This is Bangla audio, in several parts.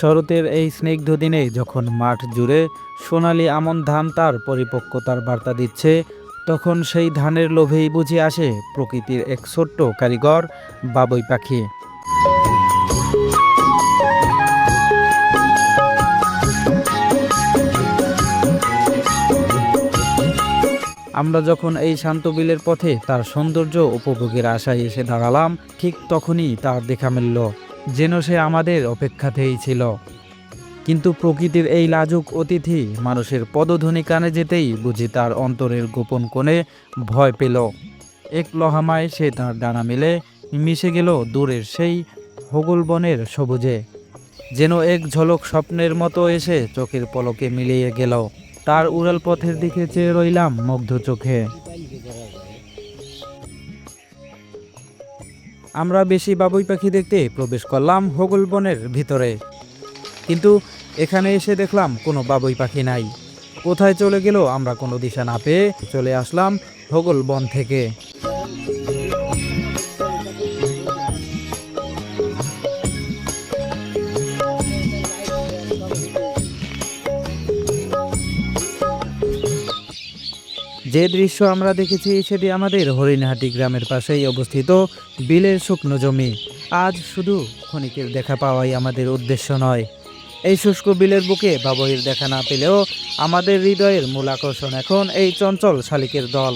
শরতের এই স্নিগ্ধ দিনে যখন মাঠ জুড়ে সোনালি আমন ধান তার পরিপক্কতার বার্তা দিচ্ছে, তখন সেই ধানের লোভেই বুঝে আসে প্রকৃতির এক ছোট্ট কারিগর, বাবুই পাখি। আমরা যখন এই শান্ত বিলের পথে তার সৌন্দর্য উপভোগের আশায় এসে দাঁড়ালাম, ঠিক তখনই তার দেখা মিলল, যেন সে আমাদের অপেক্ষাতেই ছিল। কিন্তু প্রকৃতির এই লাজুক অতিথি মানুষের পদধ্বনি কানে যেতেই বুঝি তার অন্তরের গোপন কোণে ভয় পেল। এক লহামায় সে তার ডানা মেলে, মিশে গেল দূরের সেই হগুল বনের সবুজে, যেন এক ঝলক স্বপ্নের মতো এসে চোখের পলকে মিলিয়ে গেল। তার উড়াল পথের দিকে চেয়ে রইলাম মুগ্ধ চোখে। আমরা বেশি বাবুই পাখি দেখতে প্রবেশ করলাম হগল বনের ভিতরে। কিন্তু এখানে এসে দেখলাম কোনো বাবুই পাখি নাই। কোথায় চলে গেল আমরা কোনো দিশা না পেয়ে চলে আসলাম হগল বন থেকে। যে দৃশ্য আমরা দেখেছি সেটি আমাদের হরিণহাটি গ্রামের পাশেই অবস্থিত বিলের শুকনো জমি। আজ শুধু ক্ষণিকের দেখা পাওয়াই আমাদের উদ্দেশ্য নয়। এই শুষ্ক বিলের বুকে বাবহির দেখা না পেলেও আমাদের হৃদয়ের মূল আকর্ষণ এখন এই চঞ্চল শালিকের দল।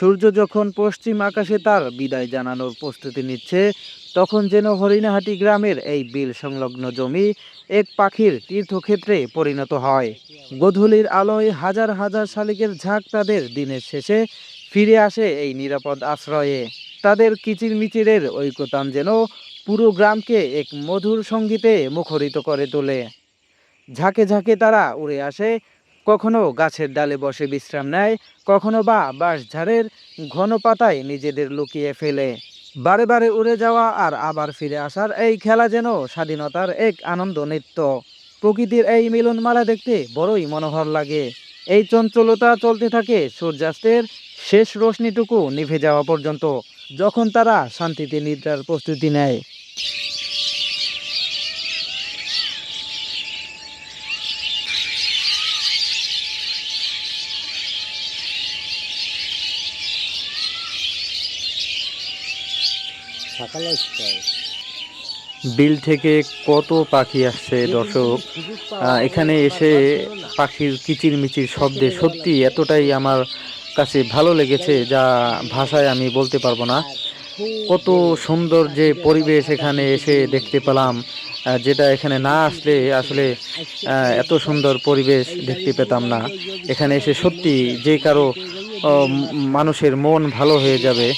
সূর্য যখন পশ্চিম আকাশে তার বিদায় জানানোর প্রস্তুতি নিচ্ছে, তখন যেন হরিণাহাটি গ্রামের এই বিল সংলগ্ন জমি এক পাখির তীর্থক্ষেত্রে পরিণত হয়। গধূলির আলোয় হাজার হাজার শালিকের ঝাঁক তাদের দিনের শেষে ফিরে আসে এই নিরাপদ আশ্রয়ে। তাদের কিচিরমিচিরের ঐকতান যেন পুরো গ্রামকে এক মধুর সঙ্গীতে মুখরিত করে তোলে। ঝাঁকে ঝাঁকে তারা উড়ে আসে কখনো গাছের ডালে বসে বিশ্রাম নেয়, কখনো বা বাঁশঝাড়ের ঘন পাতায় নিজেদের লুকিয়ে ফেলে। বারে বারে উড়ে যাওয়া আর আবার ফিরে আসার এই খেলা যেন স্বাধীনতার এক আনন্দ নৃত্য। প্রকৃতির এই মিলনমালা দেখতে বড়ই মনোহর লাগে। এই চঞ্চলতা চলতে থাকে সূর্যাস্তের শেষ রশ্মিটুকু নিভে যাওয়া পর্যন্ত, যখন তারা শান্তিতে নিদ্রার প্রস্তুতি নেয়। সকালে আসতে হয়। বিল থেকে কত পাখি আসছে দর্শক? এখানে এসে পাখির কিচিরমিচির শব্দে সত্যি এতটাই আমার কাছে ভালো লেগেছে যা ভাষায় আমি বলতে পারব না। কত সুন্দর যে পরিবেশ এখানে এসে দেখতে পেলাম যেটা এখানে না আসলে আসলে এত সুন্দর পরিবেশ দেখতে পেতাম না। এখানে এসে সত্যি যে কারও মানুষের মন ভালো হয়ে যাবে।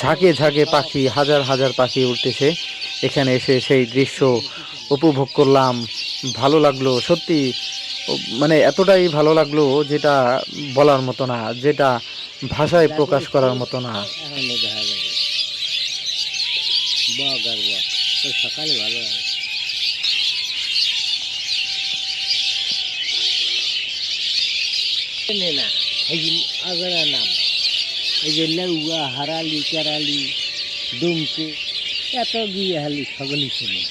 ঝাঁকে ঝাঁকে পাখি, হাজার হাজার পাখি উঠতেছে এখানে এসে সেই দৃশ্য উপভোগ করলাম। ভালো লাগল, সত্যি মানে এতটাই ভালো লাগল যেটা বলার মতো না, যেটা ভাষায় প্রকাশ করার মতো না। সকালে ভালো না নাম। এই যে লেউয়া হারালি কেরালি দুমকু এত গিয়ে হালি সকলই চেনে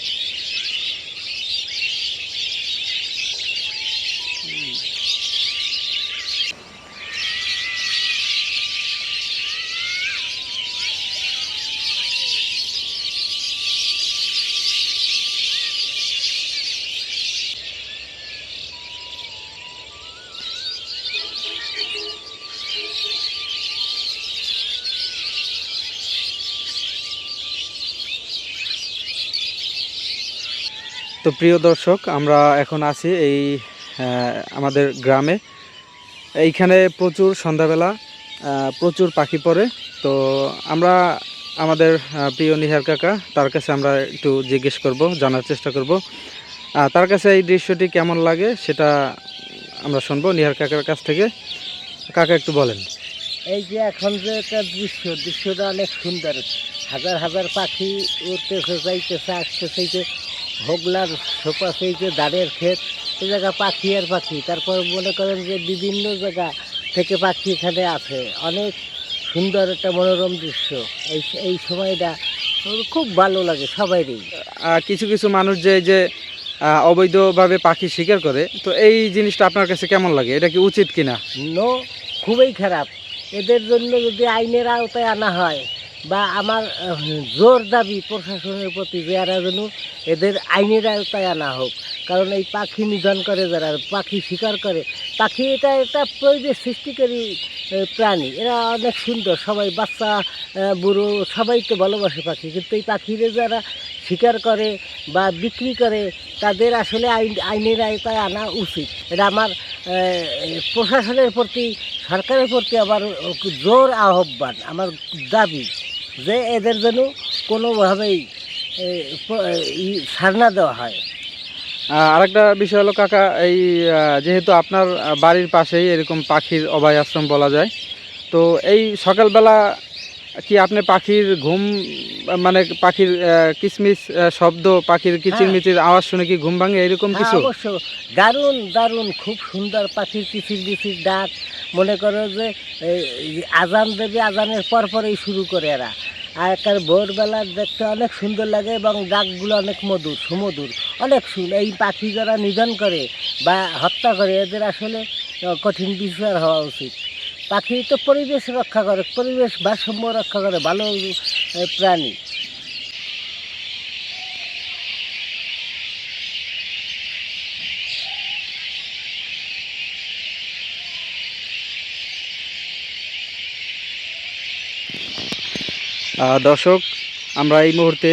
তো প্রিয় দর্শক, আমরা এখন আছি এই আমাদের গ্রামে। এইখানে প্রচুর সন্ধ্যাবেলা প্রচুর পাখি পড়ে। তো আমরা আমাদের প্রিয় নিহার কাকা, তার কাছে আমরা একটু জিজ্ঞেস করব, জানার চেষ্টা করব। তার কাছে এই দৃশ্যটি কেমন লাগে সেটা আমরা শুনব নিহার কাকার কাছ থেকে। কাকা, একটু বলেন। এই যে এখন যে একটা দৃশ্য, দৃশ্যটা অনেক সুন্দর। হাজার হাজার পাখি উঠতেছে যাইতেছে, আসতেছে হোগলার সোপাছে এই যে দাঁড়ের ক্ষেত এই জায়গা পাখি আর পাখি। তারপর মনে করেন যে বিভিন্ন জায়গা থেকে পাখি এখানে আছে অনেক সুন্দর একটা মনোরম দৃশ্য। এই এই সময়টা খুব ভালো লাগে সবাইরই। কিছু কিছু মানুষ যে যে অবৈধভাবে পাখি শিকার করে তো এই জিনিসটা আপনার কাছে কেমন লাগে? এটা কি উচিত কিনা? নো খুবই খারাপ। এদের জন্য যদি আইনের আওতায় আনা হয় বা আমার জোর দাবি প্রশাসনের প্রতি যে এরা যেন এদের আইনের আওতায় আনা হোক। কারণ এই পাখি নিধন করে যারা, পাখি শিকার করে, পাখি এটা একটা পরিবেশ সৃষ্টিকারী প্রাণী। এরা অনেক সুন্দর, সবাই বাচ্চা বুড়ো, সবাই তো ভালোবাসে পাখি। কিন্তু এই পাখিরে যারা শিকার করে বা বিক্রি করে, তাদের আসলে আইন, আইনের আওতায় আনা উচিত। এটা আমার প্রশাসনের প্রতি, সরকারের প্রতি আমার জোর আহ্বান, আমার দাবি। যে এদের যেন কোনোভাবেই ছাড় না দেওয়া হয়। আরেকটা বিষয় হলো কাকা এই যেহেতু আপনার বাড়ির পাশেই এরকম পাখির অভয় আশ্রম বলা যায় তো এই সকালবেলা কি আপনি পাখির ঘুম মানে পাখির কিসমিস শব্দ পাখির কিচিরমিচির আওয়াজ শুনে কি ঘুম ভাঙে এরকম হ্যাঁ, কিছু? অবশ্য দারুণ দারুণ খুব সুন্দর পাখির কিচির বিচির ডাক মনে করো যে আজান দেবে, আজানের পর পরেই শুরু করে এরা। আর একটা ভোরবেলা দেখতে অনেক সুন্দর লাগে এবং ডাকগুলো অনেক মধুর, সুমধুর, অনেক সুন্দর এই পাখি যারা নিধন করে বা হত্যা করে, এদের আসলে কঠিন বিচার হওয়া উচিত। পাখি তো পরিবেশ রক্ষা করে, পরিবেশ ভারসাম্য রক্ষা করে, ভালো প্রাণী। দর্শক, আমরা এই মুহূর্তে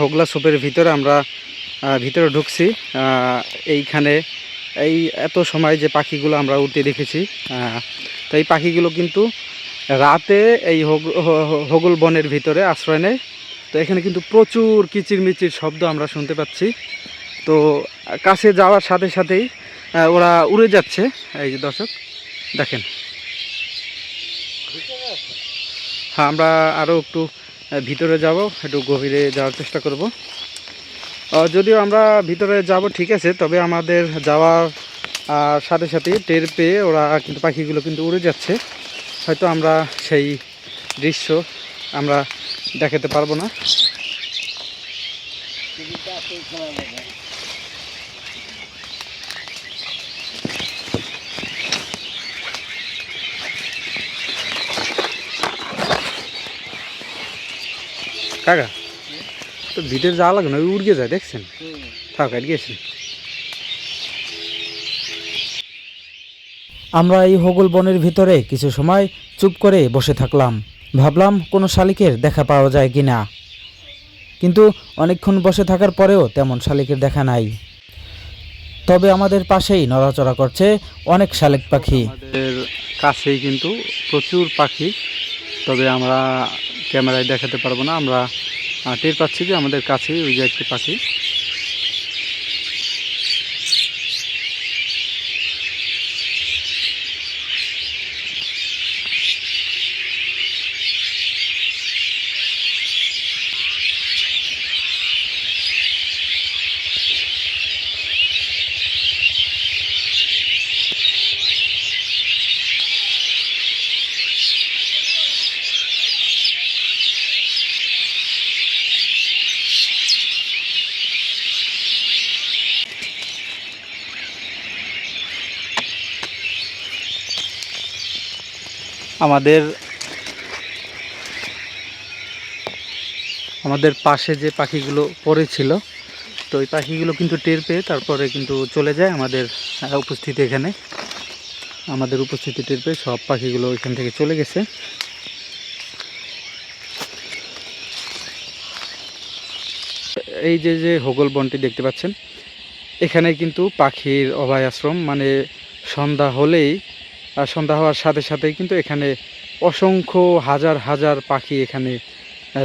হোগলা সোপের ভিতরে আমরা ভিতরে ঢুকছি। এইখানে এই এত সময় যে পাখিগুলো আমরা উঠতে দেখেছি তো এই পাখিগুলো কিন্তু রাতে এই হোগল বনের ভিতরে আশ্রয় নেয়। তো এখানে কিন্তু প্রচুর কিচিরমিচির শব্দ আমরা শুনতে পাচ্ছি। তো কাছে যাওয়ার সাথে সাথেই ওরা উড়ে যাচ্ছে। এই যে দর্শক, দেখেন হ্যাঁ আমরা আরও একটু ভিতরে যাব, একটু গভীরে যাওয়ার চেষ্টা করব। যদিও আমরা ভিতরে যাব, ঠিক আছে, তবে আমাদের যাওয়ার সাথে সাথে টের পেয়ে ওরা কিন্তু পাখিগুলো কিন্তু উড়ে যাচ্ছে। হয়তো আমরা সেই দৃশ্য আমরা দেখাতে পারব না। কাকা তো ভিতরে যাওয়া লাগে না ওই উড়ে যায় দেখছেন? থাক আর গিয়েছেন আমরা এই হোগল বনের ভিতরে কিছু সময় চুপ করে বসে থাকলাম। ভাবলাম কোনো শালিকের দেখা পাওয়া যায় কি না কিন্তু অনেকক্ষণ বসে থাকার পরেও তেমন শালিকের দেখা নাই। তবে আমাদের পাশেই নড়াচড়া করছে অনেক শালিক পাখি। কাছেই কিন্তু প্রচুর পাখি তবে আমরা ক্যামেরায় দেখাতে পারব না। আমরা টের পাচ্ছি যে আমাদের কাছে ওই যে একটি পাখি। আমাদের আমাদের পাশে যে পাখিগুলো পড়েছিল, তো ওই পাখিগুলো কিন্তু টের পেয়ে তারপরে কিন্তু চলে যায় আমাদের উপস্থিতি এখানে। আমাদের উপস্থিতি টের পেয়ে সব পাখিগুলো এখান থেকে চলে গেছে। এই যে যে হোগল বনটি দেখতে পাচ্ছেন, এখানে কিন্তু পাখির অভয় আশ্রম মানে সন্ধ্যা হলেই সন্ধ্যা হওয়ার সাথে সাথেই কিন্তু এখানে অসংখ্য হাজার হাজার পাখি এখানে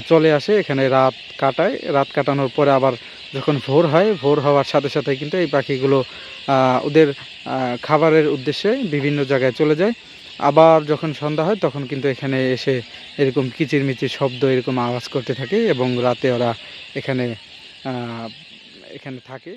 চলে আসে। এখানে রাত কাটায়। রাত কাটানোর পরে আবার যখন ভোর হয়, ভোর হওয়ার সাথে সাথে কিন্তু এই পাখিগুলো ওদের খাবারের উদ্দেশ্যে বিভিন্ন জায়গায় চলে যায়। আবার যখন সন্ধ্যা হয়, তখন কিন্তু এখানে এসে এরকম কিচিরমিচির শব্দ, এরকম আওয়াজ করতে থাকে এবং রাতে ওরা এখানে এখানে থাকে।